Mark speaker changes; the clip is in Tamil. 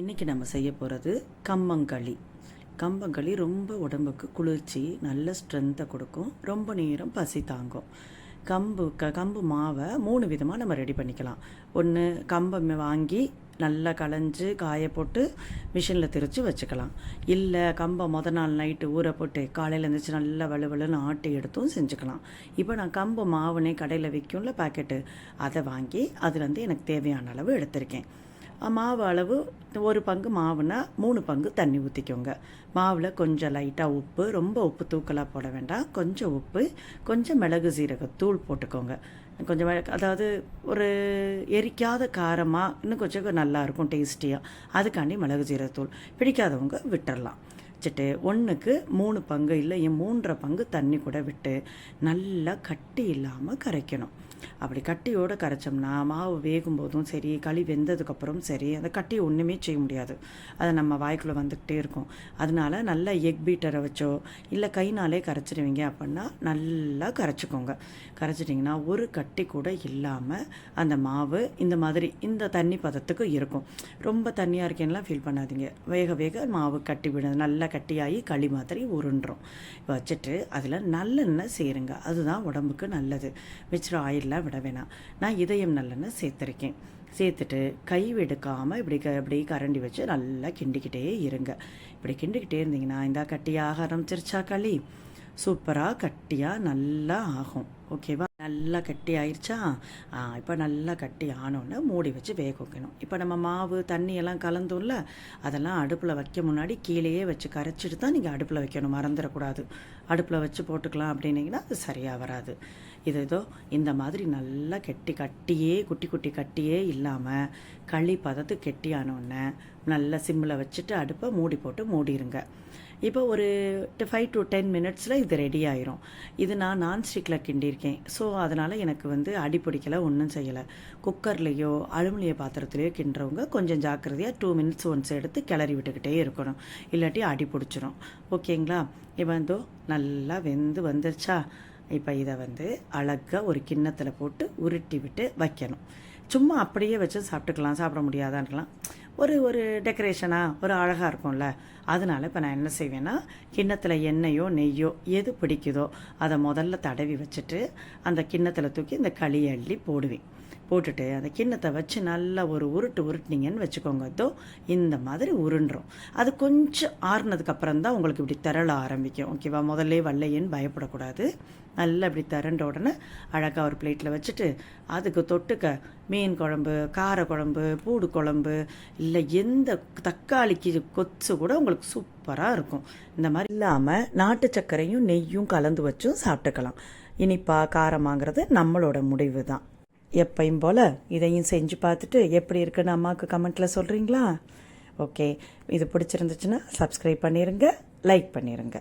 Speaker 1: இன்றைக்கி நம்ம செய்ய போகிறது கம்பங்களி கம்பங்களி ரொம்ப உடம்புக்கு குளிர்ச்சி நல்ல ஸ்ட்ரென்த்தை கொடுக்கும். ரொம்ப நேரம் பசி தாங்கும். கம்பு க கம்பு மாவை மூணு விதமாக நம்ம ரெடி பண்ணிக்கலாம். ஒன்று கம்பை வாங்கி நல்லா களைஞ்சு காய போட்டு மிஷினில் திரித்து வச்சுக்கலாம். இல்லை கம்பை முத நாள் நைட்டு ஊற போட்டு காலையில் எழுந்திரிச்சு நல்லா வலுவலுன்னு ஆட்டி எடுத்தும் செஞ்சுக்கலாம். இப்போ நான் கம்பு மாவுனே கடையில் விற்கும்ல பாக்கெட்டு அதை வாங்கி அதுலேருந்து எனக்கு தேவையான அளவு எடுத்திருக்கேன். மாவு அளவு ஒரு பங்கு மாவுனா மூணு பங்கு தண்ணி ஊற்றிக்கோங்க மாவில் கொஞ்சம் லைட்டாக உப்பு ரொம்ப உப்பு தூக்கலாக போட வேண்டாம். கொஞ்சம் உப்பு கொஞ்சம் மிளகு சீரகத்தூள் போட்டுக்கோங்க. கொஞ்சம் அதாவது ஒரு எரிக்காத காரமாக இன்னும் கொஞ்சம் நல்லாயிருக்கும் டேஸ்டியாக அதுக்காண்டி மிளகு சீரகத்தூள். பிடிக்காதவங்க விட்டுறலாம். வச்சுட்டு ஒன்றுக்கு மூணு பங்கு இல்லை என் மூன்றரை பங்கு தண்ணி கூட விட்டு நல்லா கட்டி இல்லாமல் கரைக்கணும். அப்படி கட்டியோடு கரைச்சோம்னா மாவு வேகும் போதும் சரி களி வெந்ததுக்கப்புறம் சரி அந்த கட்டி ஒன்றுமே செய்ய முடியாது. அது நம்ம வாய்க்குள்ளே வந்துக்கிட்டே இருக்கும். அதனால நல்லா எக் பீட்டரை வச்சோ இல்லை கைனாலே கரைச்சிடுவீங்க அப்படின்னா நல்லா கரைச்சிக்கோங்க. கரைச்சிட்டிங்கன்னா ஒரு கட்டி கூட இல்லாமல் அந்த மாவு இந்த மாதிரி இந்த தண்ணி பதத்துக்கு இருக்கும். ரொம்ப தண்ணியாக இருக்கேன்லாம் ஃபீல் பண்ணாதீங்க. வேக வேக மாவு கட்டி விடுது நல்லா கட்டியாகி களி மாதிரி உருண்டுறோம். வச்சுட்டு அதில் நல்லெண்ணெய் சேருங்க. அதுதான் உடம்புக்கு நல்லது. மிச்சர் ஆயிலெலாம் விட வேணாம். நான் இதயம் நல்லெண்ணெய் சேர்த்துருக்கேன். சேர்த்துட்டு கை வெடுக்காமல் இப்படி க இப்படி கரண்டி வச்சு நல்லா கிண்டிக்கிட்டே இருங்க. இப்படி கிண்டிக்கிட்டே இருந்தீங்கன்னா இந்த கட்டியாக ஆரம்பிச்சிருச்சா களி? சூப்பராக கட்டியாக நல்லா ஆகும். ஓகேவா? நல்லா கட்டி ஆயிடுச்சா ஆ இப்போ நல்லா கட்டி ஆனோன்னு மூடி வச்சு வேக வைக்கணும். இப்போ நம்ம மாவு தண்ணி எல்லாம் கலந்தோம்ல அதெல்லாம் அடுப்பில் வைக்க முன்னாடி கீழேயே வச்சு கரைச்சிட்டு தான் நீங்கள் அடுப்பில் வைக்கணும். மறந்துடக்கூடாது. அடுப்பில் வச்சு போட்டுக்கலாம் அப்படின்னீங்கன்னா அது சரியாக வராது. இது ஏதோ இந்த மாதிரி நல்லா கெட்டி கட்டியே குட்டி குட்டி கட்டியே இல்லாமல் களி பதத்து கெட்டியானோடனே நல்லா சிம்மில் வச்சுட்டு அடுப்பை மூடி போட்டு மூடிருங்க. இப்போ ஒரு ஃபைவ் டு டென் மினிட்ஸில் இது ரெடி ஆயிரும். இது நான் நான்ஸ்டிக்கில் கிண்டியிருக்கேன். ஸோ அதனால் எனக்கு வந்து அடி பிடிக்கல ஒன்றும் செய்யலை. குக்கர்லேயோ அலுமினிய பாத்திரத்துலேயோ கிண்டுறவங்க கொஞ்சம் ஜாக்கிரதையாக டூ மினிட்ஸ் ஒன்ஸ் எடுத்து கிளறி விட்டுக்கிட்டே இருக்கணும். இல்லாட்டி அடி பிடிச்சிரும். ஓகேங்களா? இப்போ வந்து நல்லா வெந்து வந்துருச்சா? இப்போ இதை வந்து அழகாக ஒரு கிண்ணத்தில் போட்டு உருட்டி விட்டு வைக்கணும். சும்மா அப்படியே வச்சு சாப்பிட்டுக்கலாம் சாப்பிட முடியாதான்லாம் ஒரு ஒரு டெக்கரேஷனாக ஒரு அழகாக இருக்கும்ல. அதனால இப்போ நான் என்ன செய்வேன்னா கிண்ணத்தில் எண்ணெயோ நெய்யோ எது பிடிக்குதோ அதை முதல்ல தடவி வச்சுட்டு அந்த கிண்ணத்தில் தூக்கி இந்த களியை அள்ளி போடுவேன். போட்டுட்டு அந்த கிண்ணத்தை வச்சு நல்லா ஒரு உருட்டு உருட்டுனீங்கன்னு வச்சுக்கோங்க. அதோ இந்த மாதிரி உருண்டுறோம். அது கொஞ்சம் ஆறுனதுக்கப்புறம் தான் உங்களுக்கு இப்படி திரள ஆரம்பிக்கும். ஓகேவா முதல்ல வல்லையேன்னு பயப்படக்கூடாது. நல்லா இப்படி திரண்ட உடனே அழகாக ஒரு பிளேட்டில் வச்சுட்டு அதுக்கு தொட்டுக்க மீன் குழம்பு கார குழம்பு பூடு குழம்பு இல்லை எந்த தக்காளிக்கு கொத்து கூட உங்களுக்கு சூப்பராக இருக்கும். இந்த மாதிரி இல்லாமல் நாட்டு சர்க்கரையும் நெய்யும் கலந்து வச்சும் சாப்பிட்டுக்கலாம். இனிப்பா காரமாங்கிறது நம்மளோட முடிவு தான் எப்பையும் போல் இதையும் செஞ்சு பார்த்துட்டு எப்படி இருக்குன்னு அம்மாவுக்கு கமெண்ட்டில் சொல்கிறீங்களா ஓகே. இது பிடிச்சிருந்துச்சுன்னா சப்ஸ்கிரைப் பண்ணிடுங்க லைக் பண்ணிடுங்க